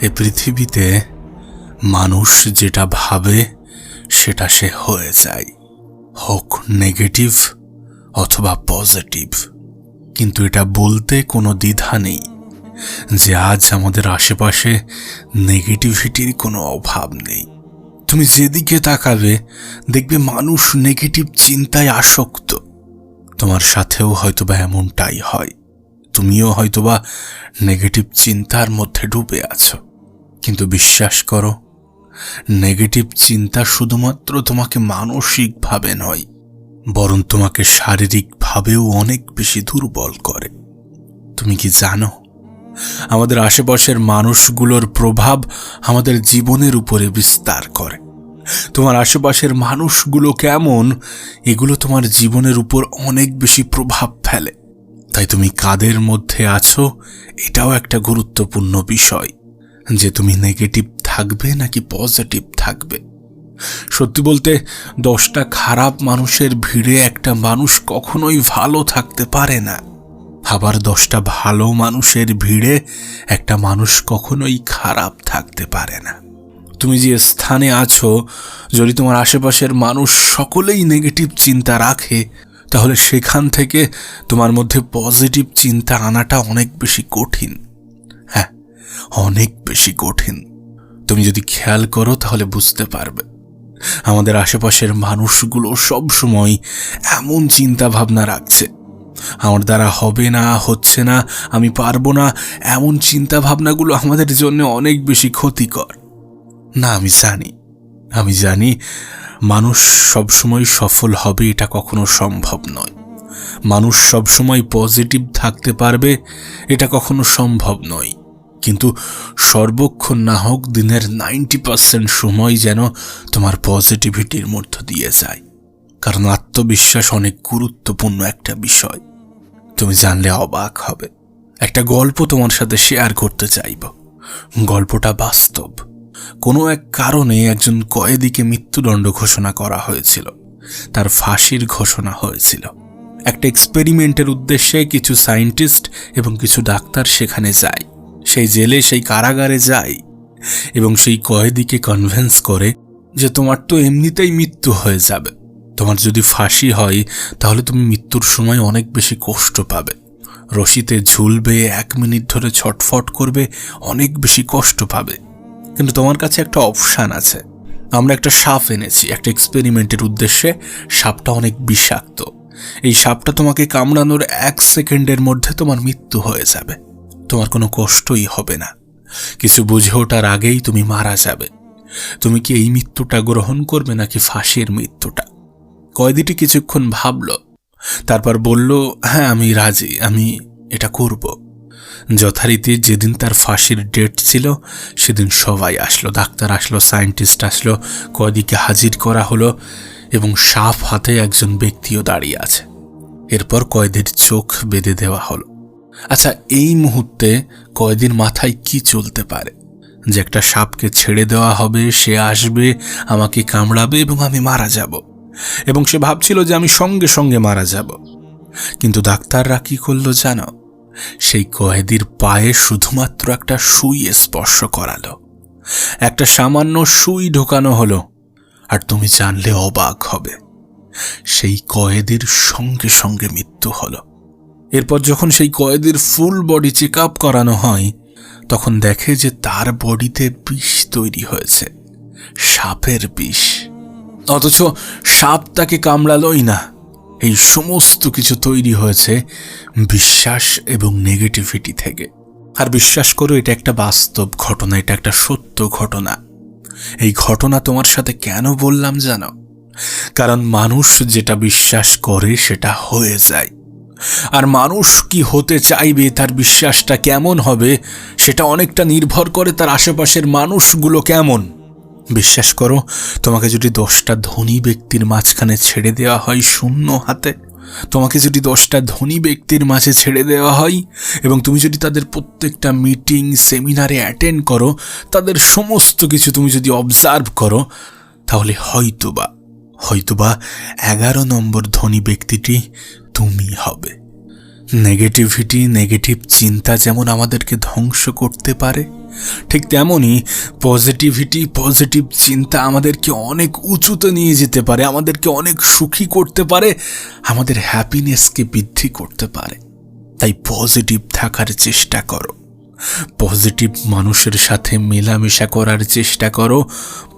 এ পৃথিবীতে মানুষ যেটা ভাবে, সেটা সে হয়ে যায়। হোক নেগেটিভ অথবা পজিটিভ। কিন্তু এটা বলতে কোনো দ্বিধা নেই যে আজ আমাদের আশেপাশে নেগেটিভিটির কোনো অভাব নেই। তুমি যেদিকে তাকাবে, দেখবে মানুষ নেগেটিভ চিন্তায় আসক্ত। তোমার সাথেও হয়তোবা এমনটাই হয়। তুমিও হয়তোবা নেগেটিভ চিন্তার মধ্যে ডুবে আছো। কিন্তু বিশ্বাস করো নেগেটিভ চিন্তা শুধুমাত্র তোমাকে মানসিকভাবে নয়, বরং তোমাকে শারীরিকভাবেও অনেক বেশি দুর্বল করে। তুমি কি জানো, আমাদের আশেপাশের মানুষগুলোর প্রভাব আমাদের জীবনের উপরে বিস্তার করে। তোমার আশেপাশের মানুষগুলো কেমন, এগুলো তোমার জীবনের উপর অনেক বেশি প্রভাব ফেলে। তাই তুমি কাদের মধ্যে আছো, এটাও একটা গুরুত্বপূর্ণ বিষয়। যে তুমি নেগেটিভ থাকবে নাকি পজিটিভ থাকবে। সত্যি বলতে, দশটা খারাপ মানুষের ভিড়ে একটা মানুষ কখনোই ভালো থাকতে পারে না। আবার দশটা ভালো মানুষের ভিড়ে একটা মানুষ কখনোই খারাপ থাকতে পারে না। তুমি যে স্থানে আছো, যদি তোমার আশেপাশের মানুষ সকলেই নেগেটিভ চিন্তা রাখে, তাহলে সেখান থেকে তোমার মধ্যে পজিটিভ চিন্তা আনাটা অনেক বেশি কঠিন। হ্যাঁ অনেক বেশি কঠিন। তুমি যদি খেয়াল করো, তাহলে বুঝতে পারবে। আমাদের আশেপাশের মানুষগুলো সব সময় এমন চিন্তা ভাবনা রাখছে। আমার দ্বারা হবে না, হচ্ছে না, আমি পারব না, এমন চিন্তা ভাবনাগুলো আমাদের জন্য অনেক বেশি ক্ষতিকর। না, আমি জানি। আমি জানি মানুষ সবসময় সফল হবে এটা কখনো সম্ভব নয়। মানুষ সবসময় পজিটিভ থাকতে পারবে এটা কখনো সম্ভব নয়। কিন্তু সর্বক্ষণ না হোক দিনের নাইনটি পার্সেন্ট সময় যেন তোমার পজিটিভিটির মধ্য দিয়ে যায়। কারণ আত্মবিশ্বাস অনেক গুরুত্বপূর্ণ একটা বিষয়। তুমি জানলে অবাক হবে। একটা গল্প তোমার সাথে শেয়ার করতে চাইব। গল্পটা বাস্তব। কোনো এক কারণে একজন কয়েদিকে মৃত্যুদণ্ড ঘোষণা করা হয়েছিল। তার ফাঁসির ঘোষণা হয়েছিল। একটা এক্সপেরিমেন্টের উদ্দেশ্যে কিছু সায়েন্টিস্ট এবং কিছু ডাক্তার সেখানে যায়। সেই জেলে সেই কারাগারে যায় এবং সেই কয়েদিকে কনভেন্স করে যে তোমার তো এমনিতেই মৃত্যু হয়ে যাবে। তোমার যদি ফাঁসি হয়, তাহলে তুমি মৃত্যুর সময় অনেক বেশি কষ্ট পাবে। রশিতে ঝুলবে, এক মিনিট ধরে ছটফট করবে, অনেক বেশি কষ্ট পাবে। কিন্তু তোমার কাছে একটা অপশান আছে। আমরা একটা সাপ এনেছি, একটা এক্সপেরিমেন্টের উদ্দেশ্যে। সাপটা অনেক বিষাক্ত। এই সাপটা তোমাকে কামড়ানোর এক সেকেন্ডের মধ্যে তোমার মৃত্যু হয়ে যাবে। তোমার কোনো কষ্টই হবে না। কিছু বুঝে ওঠার আগেই তুমি মারা যাবে। তুমি কি এই মৃত্যুটা গ্রহণ করবে নাকি ফাঁসির মৃত্যুটা? কয়েদিটি কিছুক্ষণ ভাবল, তারপর বলল হ্যাঁ আমি রাজি, আমি এটা করব। যথারীতি যেদিন তার ফাঁসির ডেট ছিল, সেদিন সবাই আসলো, ডাক্তার আসলো, সায়েন্টিস্ট আসলো, কয়েদিকে হাজির করা হলো এবং সাফ হাতে একজন ব্যক্তিও দাঁড়িয়ে আছে। এরপর কয়েদির চোখ বেঁধে দেওয়া হলো। আচ্ছা এই মুহূর্তে কয়েদির মাথায় কি চলতে পারে? যে একটা সাপকে ছেড়ে দেওয়া হবে, সে আসবে, আমাকে কামড়াবে এবং আমি মারা যাব। এবং সে ভাবছিল যে আমি সঙ্গে সঙ্গে মারা যাব। কিন্তু ডাক্তাররা কি করল জানো? সেই কয়েদির পায়ে শুধুমাত্র একটা সুই স্পর্শ করালো। একটা সামান্য সুই ঢোকানো হলো, আর তুমি জানলে অবাক হবে। সেই কয়েদির সঙ্গে সঙ্গে মৃত্যু হলো। এরপর যখন সেই কয়েদির ফুল বডি চেক আপ করানো হয়, তখন দেখে যে তার বডিতে বিষ তৈরি হয়েছে। সাপের বিষ। অথচ সাপ তাকে কামড়ালোই না। এই সমস্ত কিছু তৈরি হয়েছে বিশ্বাস এবং নেগেটিভিটি থেকে। আর বিশ্বাস করো, এটা একটা বাস্তব ঘটনা, এটা একটা সত্য ঘটনা। এই ঘটনা তোমার সাথে কেন বললাম জানো? কারণ মানুষ যেটা বিশ্বাস করে, সেটা হয়ে যায়। আর মানুষ কি হতে চাইবে, তার বিশ্বাসটা কেমন হবে, সেটা অনেকটা নির্ভর করে তার আশেপাশের মানুষগুলো কেমন। বিশ্বাস করো, তোমাকে যদি দশটা ধনী ব্যক্তির মাঝখানে ছেড়ে দেওয়া হয় শূন্য হাতে, তোমাকে যদি দশটা ধনী ব্যক্তির মাঝে ছেড়ে দেওয়া হয় এবং তুমি যদি তাদের প্রত্যেকটা মিটিং, সেমিনারে অ্যাটেন্ড করো, তাদের সমস্ত কিছু তুমি যদি অবজার্ভ করো, তাহলে হয়তোবা হয়তোবা এগারো নম্বর ধনী ব্যক্তিটি তুমি হবে। নেগেটিভিটি নেগেটিভ চিন্তা যেমন আমাদেরকে ধ্বংস করতে পারে, ঠিক তেমনই পজিটিভিটি পজিটিভ চিন্তা আমাদেরকে অনেক উঁচুতে নিয়ে যেতে পারে, আমাদেরকে অনেক সুখী করতে পারে, আমাদের হ্যাপিনেসকে বৃদ্ধি করতে পারে। তাই পজিটিভ থাকার চেষ্টা করো। পজিটিভ মানুষের সাথে মেলামেশা করার চেষ্টা করো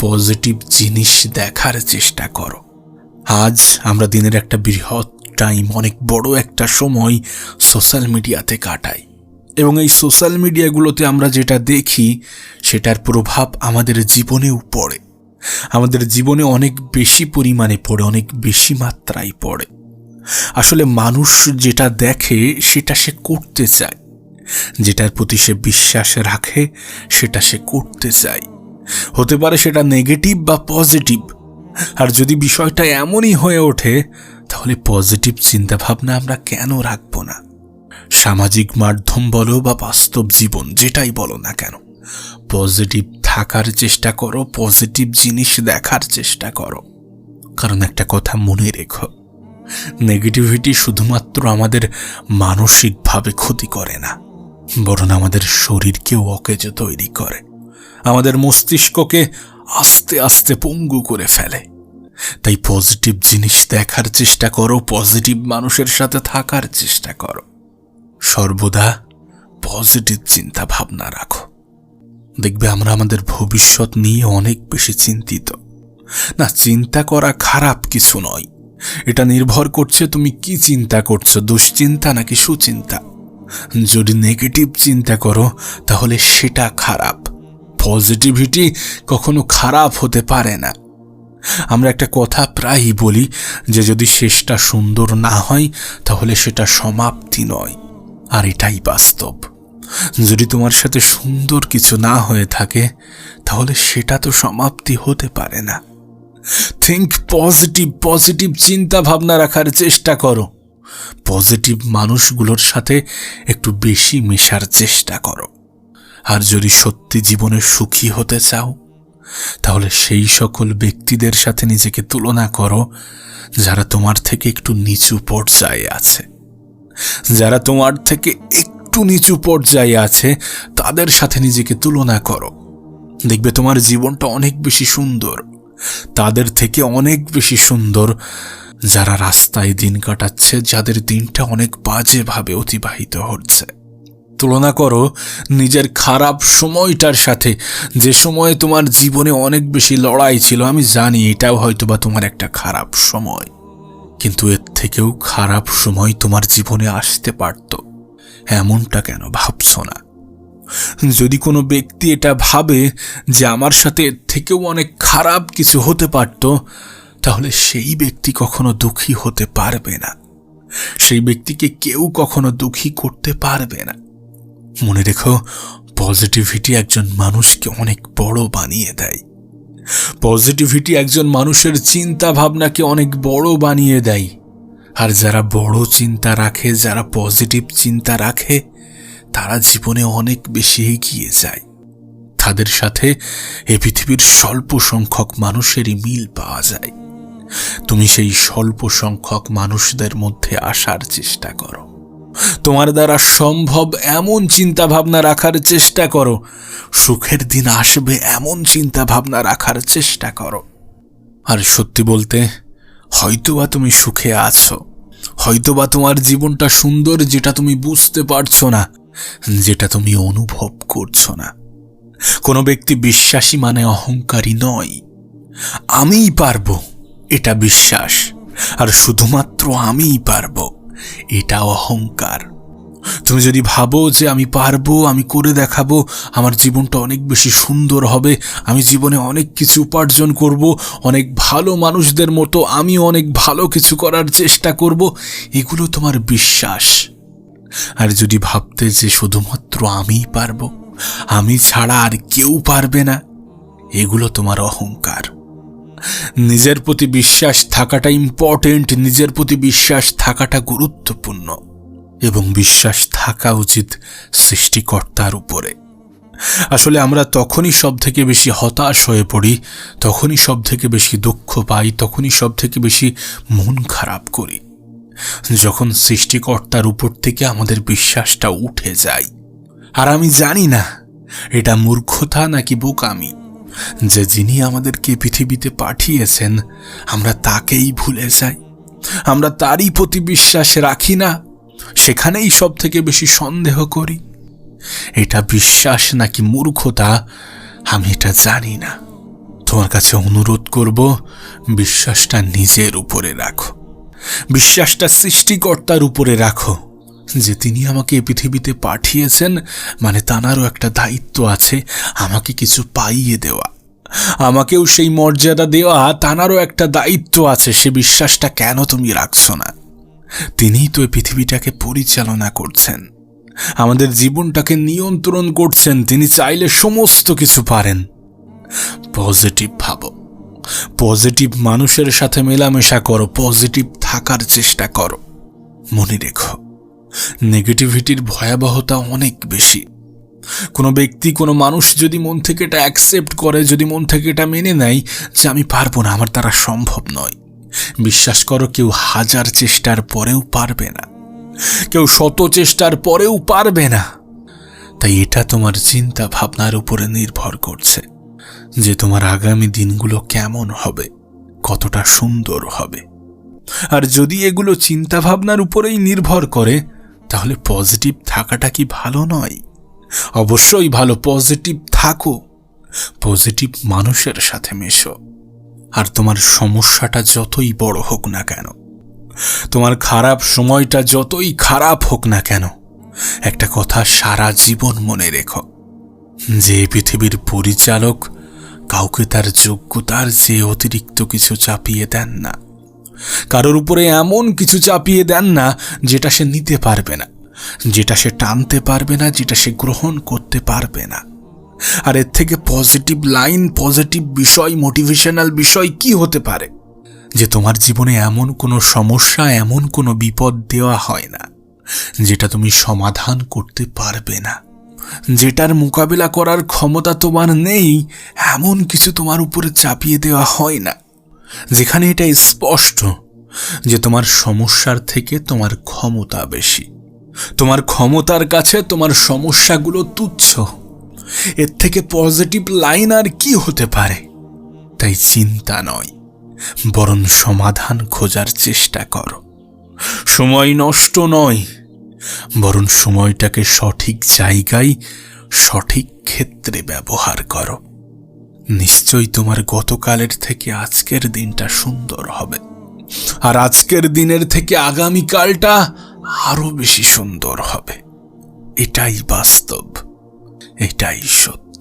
পজিটিভ জিনিস দেখার চেষ্টা করো। আজ আমরা দিনের একটা বৃহৎ টাইম অনেক বড় একটা সময় সোশ্যাল মিডিয়াতে কাটাই এবং এই সোশ্যাল মিডিয়াগুলোতে আমরা যেটা দেখি, সেটার প্রভাব আমাদের জীবনেও পড়ে। আমাদের জীবনে অনেক বেশি পরিমাণে পড়ে, অনেক বেশি মাত্রায় পড়ে। আসলে মানুষ যেটা দেখে, সেটা সে করতে চায়। যেটার প্রতি সে বিশ্বাস রাখে, সেটা সে করতে চায়। হতে পারে সেটা নেগেটিভ বা পজিটিভ আর যদি বিষয়টা এমনই হয়ে ওঠে তাহলে পজিটিভ চিন্তাভাবনা আমরা কেন রাখব না? সামাজিক মাধ্যম বলো বা বাস্তব জীবন, যেটাই বলো না কেন। পজিটিভ থাকার চেষ্টা করো, পজিটিভ জিনিস দেখার চেষ্টা করো। কারণ একটা কথা মনে রেখো, নেগেটিভিটি শুধুমাত্র আমাদের মানসিকভাবে ক্ষতি করে না, বরং আমাদের শরীরকেও অকেজো তৈরি করে। আমাদের মস্তিষ্ককে আস্তে আস্তে পঙ্গু করে ফেলে। তাই পজিটিভ জিনিস দেখার চেষ্টা করো পজিটিভ মানুষের সাথে থাকার চেষ্টা করো। সর্বদা পজিটিভ চিন্তা ভাবনা রাখো। দেখবে আমরা আমাদের ভবিষ্যৎ নিয়ে অনেক বেশি চিন্তিত। না, চিন্তা করা খারাপ কিছু নয়। এটা নির্ভর করছে তুমি কি চিন্তা করছ, দুশ্চিন্তা নাকি সুচিন্তা। যদি নেগেটিভ চিন্তা করো, তাহলে সেটা খারাপ। পজিটিভিটি কখনো খারাপ হতে পারে না। আমরা একটা কথা প্রায়ই বলি যে যদি শেষটা সুন্দর না হয়, তাহলে সেটা সমাপ্তি নয়। আর এটাই বাস্তব। যদি তোমার সাথে সুন্দর কিছু না হয়ে থাকে, তাহলে সেটা তো সমাপ্তি হতে পারে না। থিঙ্ক পজিটিভ পজিটিভ চিন্তা ভাবনা রাখার চেষ্টা করো। পজিটিভ মানুষগুলোর সাথে একটু বেশি মেশার চেষ্টা করো। আর যদি সত্যি জীবনে সুখী হতে চাও তাহলে সেই সকল ব্যক্তিদের সাথে নিজেকে তুলনা করো, যারা তোমার থেকে একটু নিচু পর্যায়ে আছে। যারা তোমার থেকে একটু নিচু পর্যায়ে আছে, তাদের সাথে নিজেকে তুলনা করো। দেখবে তোমার জীবনটা অনেক বেশি সুন্দর। তাদের থেকে অনেক বেশি সুন্দর। যারা রাস্তায় দিন কাটাচ্ছে, যাদের দিনটা অনেক বাজেভাবে অতিবাহিত হচ্ছে। তুলনা করো, নিজের খারাপ সময়টার সাথে। যে সময়ে তোমার জীবনে অনেক বেশি লড়াই ছিল, আমি জানি এটাও হয়তো বা তোমার একটা খারাপ সময়। কিন্তু এর থেকেও খারাপ সময় তোমার জীবনে আসতে পারত। এমনটা কেন ভাবছ না? যদি কোনো ব্যক্তি এটা ভাবে যে আমার সাথে এর থেকেও অনেক খারাপ কিছু হতে পারত, তাহলে সেই ব্যক্তি কখনো দুঃখী হতে পারবে না। সেই ব্যক্তিকে কেউ কখনো দুঃখী করতে পারবে না। মনে রেখো পজিটিভিটি একজন মানুষকে অনেক বড় বানিয়ে দেয়। পজিটিভিটি একজন মানুষের চিন্তা ভাবনাকে অনেক বড় বানিয়ে দেয়। আর যারা বড় চিন্তা রাখে, যারা পজিটিভ চিন্তা রাখে, তারা জীবনে অনেক বেশি এগিয়ে যায়। তাদের সাথে এ পৃথিবীর স্বল্প সংখ্যক মানুষেরই মিল পাওয়া যায়। তুমি সেই স্বল্প সংখ্যক মানুষদের মধ্যে আসার চেষ্টা করো। তোমার দ্বারা সম্ভব এমন চিন্তা ভাবনা রাখার চেষ্টা করো। সুখের দিন আসবে এমন চিন্তা ভাবনা রাখার চেষ্টা করো। আর সত্যি বলতে, হয়তোবা তুমি সুখে আছো। হয়তোবা তোমার জীবনটা সুন্দর যেটা তুমি বুঝতে পারছ না, যেটা তুমি অনুভব করছ না। কোনো ব্যক্তি বিশ্বাসী মানে অহংকারী নয়। আমিই পারব, এটা বিশ্বাস। আর শুধুমাত্র আমিই পারব। এটা অহংকার। তুমি যদি ভাবো যে আমি পারব, আমি করে দেখাবো, আমার জীবনটা অনেক বেশি সুন্দর হবে, আমি জীবনে অনেক কিছু উপার্জন করব, অনেক ভালো মানুষদের মতো আমি অনেক ভালো কিছু করার চেষ্টা করব, এগুলো তোমার বিশ্বাস। আর যদি ভাবতে যে শুধুমাত্র আমিই পারব, আমি ছাড়া আর কেউ পারবে না, এগুলো তোমার অহংকার। নিজের প্রতি বিশ্বাস থাকাটা ইম্পর্টেন্ট নিজের প্রতি বিশ্বাস থাকাটা গুরুত্বপূর্ণ এবং বিশ্বাস থাকা উচিত সৃষ্টিকর্তার উপরে। আসলে আমরা তখনই সব থেকে বেশি হতাশ হয়ে পড়ি, তখনই সব থেকে বেশি দুঃখ পাই, তখনই সব থেকে বেশি মন খারাপ করি। যখন সৃষ্টিকর্তার উপর থেকে আমাদের বিশ্বাসটা উঠে যায়। আর আমি জানি না, এটা মূর্খতা নাকি বোকামি। যে যিনি আমাদেরকে পৃথিবীতে পাঠিয়েছেন, আমরা তাকেই ভুলে যাই। আমরা তারই প্রতি বিশ্বাস রাখি না। সেখানেই সব থেকে বেশি সন্দেহ করি। এটা বিশ্বাস নাকি মূর্খতা? আমি এটা জানি না। তোমার কাছে অনুরোধ করব, বিশ্বাসটা নিজের উপরে রাখো। বিশ্বাসটা সৃষ্টিকর্তার উপরে রাখো। যে তিনি আমাকে এই পৃথিবীতে পাঠিয়েছেন মানে তানারও একটা দায়িত্ব আছে, আমাকে কিছু পাইয়ে দেওয়া। আমাকেও সেই মর্যাদা দেওয়া তানারও একটা দায়িত্ব আছে, সে বিশ্বাসটা কেন তুমি রাখছো না? তিনিই তো এই পৃথিবীটাকে পরিচালনা করছেন। আমাদের জীবনটাকে নিয়ন্ত্রণ করছেন, তিনি চাইলে সমস্ত কিছু পারেন। পজিটিভ ভাবো। পজিটিভ মানুষের সাথে মেলামেশা করো, পজিটিভ থাকার চেষ্টা করো। মনে রেখো। নেগেটিভিটির ভয়াবহতা অনেক বেশি। কোনো ব্যক্তি, কোনো মানুষ যদি মন থেকে এটা অ্যাকসেপ্ট করে, যদি মন থেকে এটা মেনে নেয় যে আমি পারব না, আমার দ্বারা সম্ভব নয়। বিশ্বাস করো, কেউ হাজার চেষ্টার পরেও পারবে না। কেউ শত চেষ্টার পরেও পারবে না। তাই এটা তোমার চিন্তা ভাবনার উপরে নির্ভর করছে যে তোমার আগামী দিনগুলো কেমন হবে, কতটা সুন্দর হবে। আর যদি এগুলো চিন্তা ভাবনার উপরেই নির্ভর করে তাহলে পজিটিভ থাকাটা কি ভালো নয়? অবশ্যই ভালো পজিটিভ থাকো। পজিটিভ মানুষের সাথে মেশো। আর তোমার সমস্যাটা যতই বড় হোক না কেন, তোমার খারাপ সময়টা যতই খারাপ হোক না কেন, একটা কথা সারা জীবন মনে রেখো। যে পৃথিবীর পরিচালক কাউকে তার যোগ্যতার যে অতিরিক্ত কিছু চাপিয়ে দেন না। কারোর উপরে এমন কিছু চাপিয়ে দেন না যেটা সে নিতে পারবে না, যেটা সে টানতে পারবে না, যেটা সে গ্রহণ করতে পারবে না। আর এর থেকে পজিটিভ লাইন, পজিটিভ বিষয়, মোটিভেশনাল বিষয় কি হতে পারে? যে তোমার জীবনে এমন কোনো সমস্যা, এমন কোনো বিপদ দেওয়া হয় না, যেটা তুমি সমাধান করতে পারবে না। যেটার মোকাবিলা করার ক্ষমতা তোমার নেই, এমন কিছু তোমার উপরে চাপিয়ে দেওয়া হয় না। যেখানে এটা স্পষ্ট যে তোমার সমস্যার থেকে তোমার ক্ষমতা বেশি। তোমার ক্ষমতার কাছে তোমার সমস্যাগুলো তুচ্ছ। এর থেকে পজিটিভ লাইন আর কি হতে পারে? তাই চিন্তা নয়, বরং সমাধান খোঁজার চেষ্টা করো। সময় নষ্ট নয়, বরং সময়টাকে সঠিক জায়গায় সঠিক ক্ষেত্রে ব্যবহার করো। নিশ্চয়ই তোমার গতকালের থেকে আজকের দিনটা সুন্দর হবে। আর আজকের দিনের থেকে আগামীকালটা আরও বেশি সুন্দর হবে। এটাই বাস্তব, এটাই সত্য।